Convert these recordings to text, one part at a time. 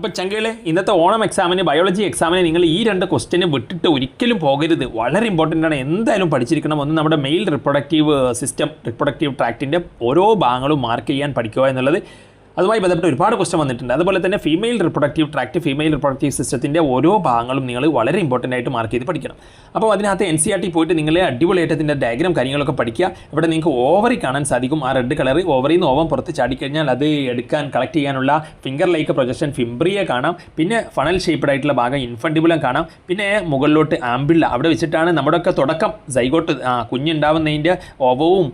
അപ്പോൾ ചങ്കകളെ ഇന്നത്തെ ഓണം എക്സാമിന് ബയോളജി എക്സാമിന് നിങ്ങൾ ഈ രണ്ട് ക്വസ്റ്റ്യന് വിട്ടിട്ട് ഒരിക്കലും പോകരുത്. വളരെ ഇമ്പോർട്ടന്റ് ആണ്. എന്തായാലും പഠിച്ചിരിക്കണം. ഒന്ന് നമ്മുടെ മെയിൽ റിപ്രൊഡക്റ്റീവ് സിസ്റ്റം റിപ്രൊഡക്റ്റീവ് ട്രാക്റ്റിന്റെ ഓരോ ഭാഗങ്ങളും മാർക്ക് ചെയ്യാൻ പഠിക്കുക എന്നുള്ളത് അതുമായി ബന്ധപ്പെട്ട് ഒരുപാട് ക്വസ്റ്റ്യൻ വന്നിട്ടുണ്ട്. അതുപോലെ തന്നെ female reproductive tract female reproductive സിസ്റ്റത്തിന്റെ ഓരോ ഭാഗങ്ങളും നിങ്ങൾ വളരെ ഇമ്പോർട്ടന്റ് ആയിട്ട് മാർക്ക് ചെയ്ത് പഠിക്കണം. അപ്പോൾ അതിനകത്ത് എൻ സി ആർ ടി പോയിട്ട് നിങ്ങളെ അടിപൊളിയായിട്ട് ഇതിന്റെ ഡയഗ്രാം കാര്യങ്ങളൊക്കെ പഠിക്കുക. ഇവിടെ നിങ്ങൾക്ക് ഓവറി കാണാൻ സാധിക്കും. ആ റെഡ് കളർ ഓവറിൽ നിന്ന് ഓവൻ പുറത്ത് ചാടിക്കഴിഞ്ഞാൽ അത് എടുക്കാൻ കളക്ട് ചെയ്യാനുള്ള ഫിംഗർ ലൈക്ക് പ്രൊജക്ഷൻ ഫിംബ്രിയെ കാണാം. പിന്നെ ഫണൽ ഷേപ്ഡ് ആയിട്ടുള്ള ഭാഗം ഇൻഫണ്ടിബുലം കാണാം. പിന്നെ മുകളിലോട്ട് ആംബിള്ള അവിടെ വെച്ചിട്ടാണ് നമ്മുടെ ഒക്കെ തുടക്കം സൈഗോട്ട് കുഞ്ഞുണ്ടാവുന്നതിന്റെ ഓവവും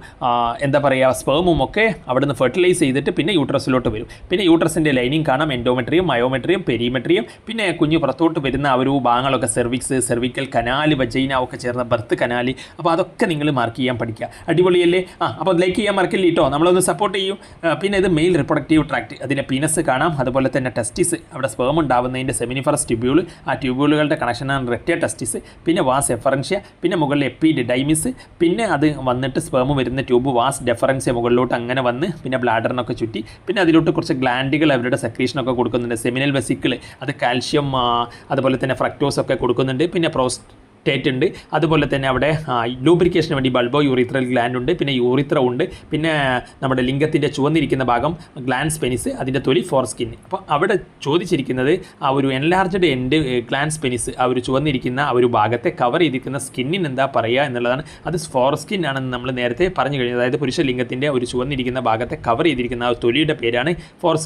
എന്താ പറയുക സ്പേമും ഒക്കെ അവിടുന്ന് ഫെർട്ടിലൈസ് ചെയ്തിട്ട് പിന്നെ യൂട്രസിലോട്ട് വരും. പിന്നെ യൂട്രസിന്റെ ലൈനിങ് കാണാം. എൻഡോമെട്രിയും മയോമെട്രിയും പെരിമെട്രിയും പിന്നെ കുഞ്ഞ് പുറത്തോട്ട് വരുന്ന ആ ഒരു ഭാഗങ്ങളൊക്കെ സെർവിക്സ് സെർവിക്കൽ കനാല് വജൈന ഒക്കെ ചേർന്ന ബർത്ത് കനാല് അപ്പോൾ അതൊക്കെ നിങ്ങൾ മാർക്ക് ചെയ്യാൻ പഠിക്കുക. അടിപൊളിയല്ലേ? ആ അപ്പോൾ ലൈക്ക് ചെയ്യാൻ മറക്കില്ല കേട്ടോ നമ്മളൊന്ന് സപ്പോർട്ട് ചെയ്യും. പിന്നെ ഇത് മെയിൽ റിപ്രൊഡക്റ്റീവ് ട്രാക്ട് അതിന്റെ പീനസ് കാണാം. അതുപോലെ തന്നെ ടെസ്റ്റിസ് അവിടെ സ്പേം ഉണ്ടാവുന്നതിന്റെ സെമിനിഫറസ് ട്യൂബ്യൂൾ ആ ട്യൂബ്യൂളുകളുടെ കണക്ഷനാണ് റെറ്റ ടെസ്റ്റിസ് പിന്നെ വാസ് എഫറൻഷ്യ പിന്നെ മുകളിൽ എപ്പീഡ് ഡൈമിസ് പിന്നെ അത് വന്നിട്ട് സ്പേം വരുന്ന ട്യൂബ് വാസ് ഡെഫറൻഷ്യ മുകളിലോട്ട് അങ്ങനെ വന്ന് പിന്നെ ബ്ലാഡറിനൊക്കെ ചുറ്റി. പിന്നെ അതിലോട്ട് കുറച്ച് ഗ്ലാൻഡുകൾ അവരുടെ സെക്രീഷനൊക്കെ കൊടുക്കുന്നുണ്ട്. സെമിനൽ വെസിക്കിൾ അത് കാൽഷ്യം അതുപോലെ തന്നെ ഫ്രക്ടോസ് ഒക്കെ കൊടുക്കുന്നുണ്ട്. പിന്നെ പ്രോസ്റ്റേറ്റ് ഉണ്ട്. അതുപോലെ തന്നെ അവിടെ ലൂബ്രിക്കേഷന് വേണ്ടി ബൾബോ യൂറിത്രൽ ഗ്ലാൻഡ് ഉണ്ട് പിന്നെ യൂറിത്ര ഉണ്ട് പിന്നെ നമ്മുടെ ലിംഗത്തിന്റെ ചുവന്നിരിക്കുന്ന ഭാഗം ഗ്ലാൻസ് പെനിസ് അതിന്റെ തൊലി ഫോർ സ്കിൻ അപ്പോൾ അവിടെ ചോദിച്ചിരിക്കുന്നത് ആ ഒരു എൻലാർജ്ഡ് എൻഡ് ഗ്ലാൻസ് പെനിസ് ആ ഒരു ചുവന്നിരിക്കുന്ന ആ ഒരു ഭാഗത്തെ കവർ ചെയ്തിരിക്കുന്ന സ്കിന്നിന് എന്താ പറയുക എന്നുള്ളതാണ്. അത് ഫോർ സ്കിൻ ആണെന്ന് നമ്മൾ നേരത്തെ പറഞ്ഞു കഴിഞ്ഞു. അതായത് പുരുഷ ലിംഗത്തിന്റെ ഒരു ചുവന്നിരിക്കുന്ന ഭാഗത്തെ കവർ ചെയ്തിരിക്കുന്ന ആ തൊലിയുടെ പേരാണ് ഫോർ